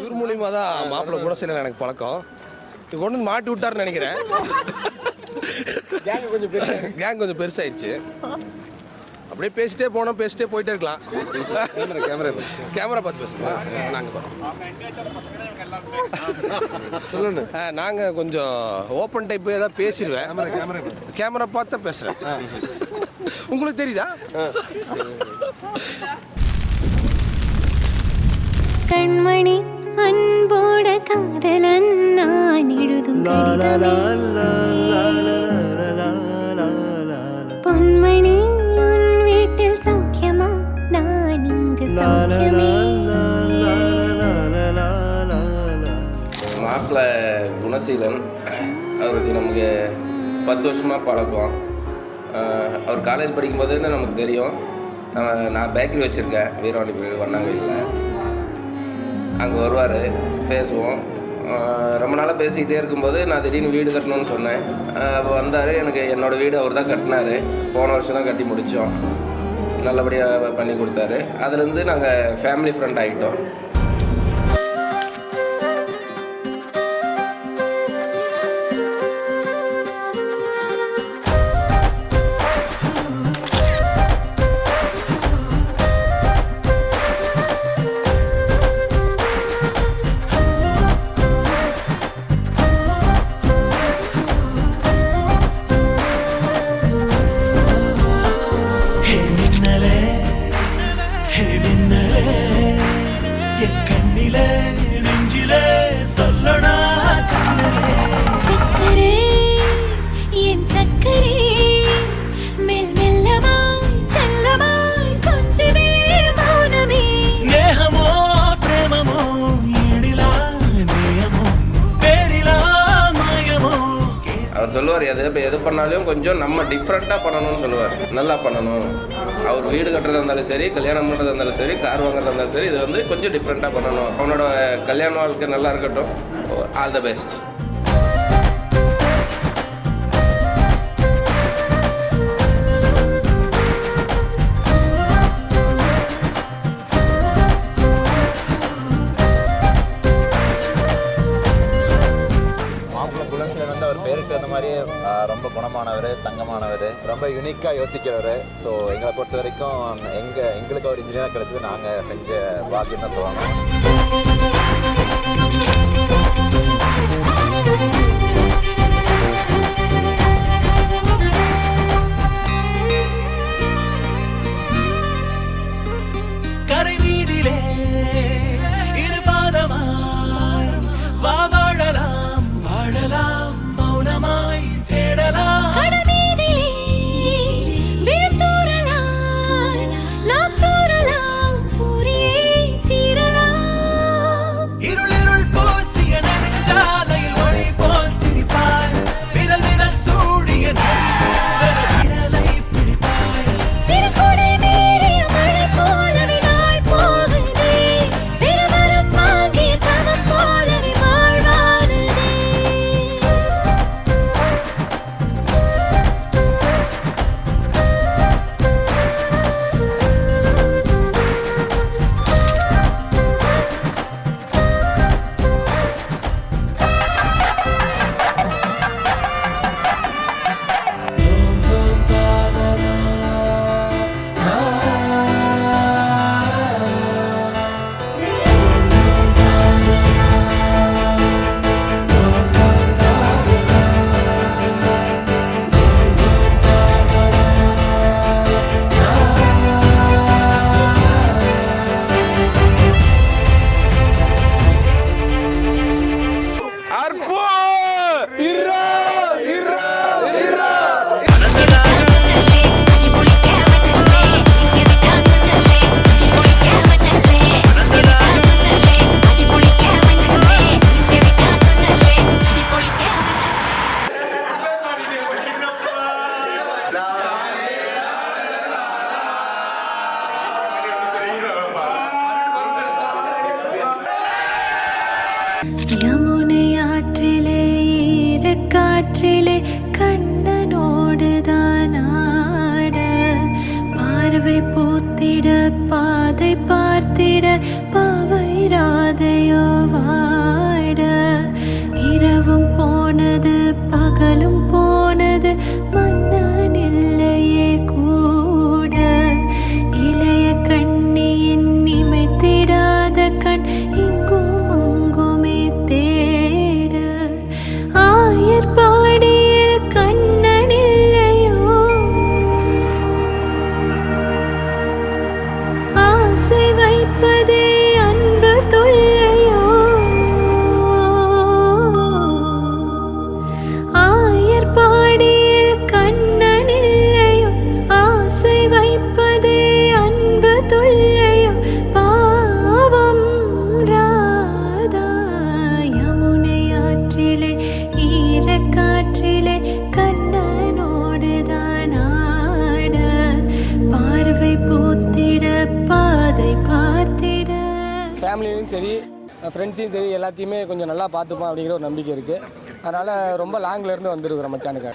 இவர் மூலியமாக தான் மாப்பிள்ளை குணசீலன் எனக்கு பழக்கம். இது கொண்டு வந்து மாட்டி விட்டாருன்னு நினைக்கிறேன். கேங் கொஞ்சம் கேங் கொஞ்சம் பெருசாயிடுச்சு. அப்படியே பேசிட்டே போனோம் பேசிட்டே போயிட்டே இருக்கலாம். கேமரா கேமரா பார்த்து பேசுமா நாங்கள் சொல்லுங்க நாங்கள் கொஞ்சம் ஓப்பன் டைப் ஏதாவது பேசிடுவேன். கேமரா பார்த்து தான் பேசுகிறேன் உங்களுக்கு தெரியுதா? கண்மணி அன்போட காதலன் நான் எழுதும். பொன்மணி உன் வீட்டில் சௌக்கியமா? நான் இங்கு சௌக்கியமே. மாப்பிள்ளை குணசீலன் அவருக்கு நமக்கு பத்து வருஷமாக பழக்கம். அவர் காலேஜ் படிக்கும்போதுன்னு நமக்கு தெரியும்? நம்ம- நான் பேக்கரி வச்சுருக்கேன். வீரவாணி வீடு வண்ணாங்கல்லில். அங்கே வருவார் பேசுவோம். ரொம்ப நாளாக பேசிக்கிட்டே இருக்கும்போது நான் திடீர்னு வீடு கட்டணும்னு சொன்னேன். அப்போ வந்தார் எனக்கு என்னோடய வீடு அவர் தான் கட்டினார். போன வருஷம் தான் கட்டி முடித்தோம் நல்லபடியாக பண்ணி கொடுத்தாரு. அதுலேருந்து நாங்கள் ஃபேமிலி ஃப்ரெண்ட் ஆகிட்டோம் சொல்லுவார் எது இப்போ எது பண்ணாலும் கொஞ்சம் நம்ம டிஃப்ரெண்ட்டாக பண்ணணும்னு சொல்லுவார். நல்லா பண்ணணும். அவர் வீடு கட்டுறதா இருந்தாலும் சரி கல்யாணம் பண்ணுறதா இருந்தாலும் சரி கார் வாங்குறதா இருந்தாலும் சரி இது வந்து கொஞ்சம் டிஃப்ரெண்ட்டாக பண்ணணும். அவனோட கல்யாண வாழ்க்கை நல்லா இருக்கட்டும். ஆல் த பெஸ்ட் மாதிரியே ரொம்ப குணமானவர் தங்கமானவர் ரொம்ப யூனிக்காக யோசிக்கிறவர். ஸோ எங்களை பொறுத்த வரைக்கும் எங்கள் எங்களுக்கு ஒரு இன்ஜினியராக கிடச்சது நாங்கள் செஞ்ச பாக்கியம் தான் சொல்லுவாங்க. கண்ணனோடுதான் ஆட பார்வை பூத்திட பாதை பார்த்திட பாவை ராதையோவா ஃபேமிலியும் சரி ஃப்ரெண்ட்ஸையும் சரி எல்லாத்தையுமே கொஞ்சம் நல்லா பார்த்துப்போம் அப்படிங்கிற ஒரு நம்பிக்கை இருக்குது அதனால் ரொம்ப லாங்லேருந்து வந்திருக்கிறோம் மச்சானுக்கு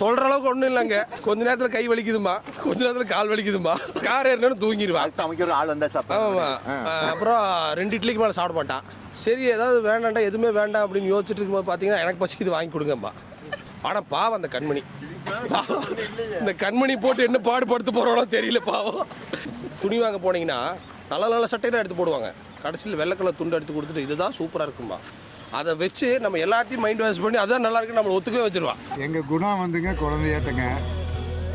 சொல்ற அளவுக்கு ஒன்றும் இல்லைங்க. கொஞ்ச நேரத்தில் கை வலிக்குதுமா கொஞ்ச நேரத்தில் கால் வலிக்குதுமா கார் ஏறினு தூங்கிடுவான் அமைக்கிற ஆள் வந்தா ஆமாம்மா. அப்புறம் ரெண்டு இட்லிக்கு மேலே சாப்பிட மாட்டான். சரி ஏதாவது வேண்டாம்டா எதுவுமே வேண்டாம் அப்படின்னு யோசிச்சுட்டு இருக்கும்போது பார்த்தீங்கன்னா எனக்கு பசிக்குது வாங்கி கொடுங்கம்மா. ஆனால் பாவம் அந்த கண்மணி. பாவம். இந்த கண்மணி போட்டு என்ன பாடுபடுத்த போகிறோனோ தெரியல பாவம். துணி வாங்க போனீங்கன்னா நல்ல நல்ல சட்டையெல்லாம் எடுத்து போடுவாங்க. கடைசியில் வெள்ளை கலர் துண்டு எடுத்து கொடுத்துட்டு இதுதான் சூப்பராக இருக்கும்பா. அதை வச்சு நம்ம எல்லாத்தையும் மைண்ட் வாஷ் பண்ணி அதான் நல்லா இருக்கு நம்மளை ஒத்துக்கவே வச்சிருவா. எங்க குணம் வந்துங்க குழந்தையாட்டுங்க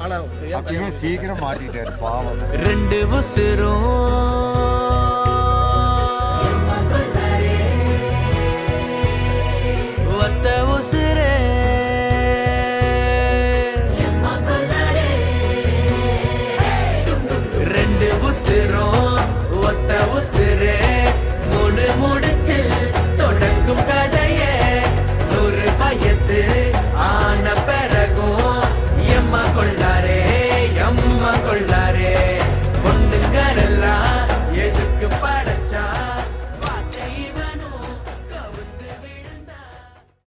ஆனால் சீக்கிரம் மாட்டிட்டாரு பாவம். ரெண்டு உசிரும்.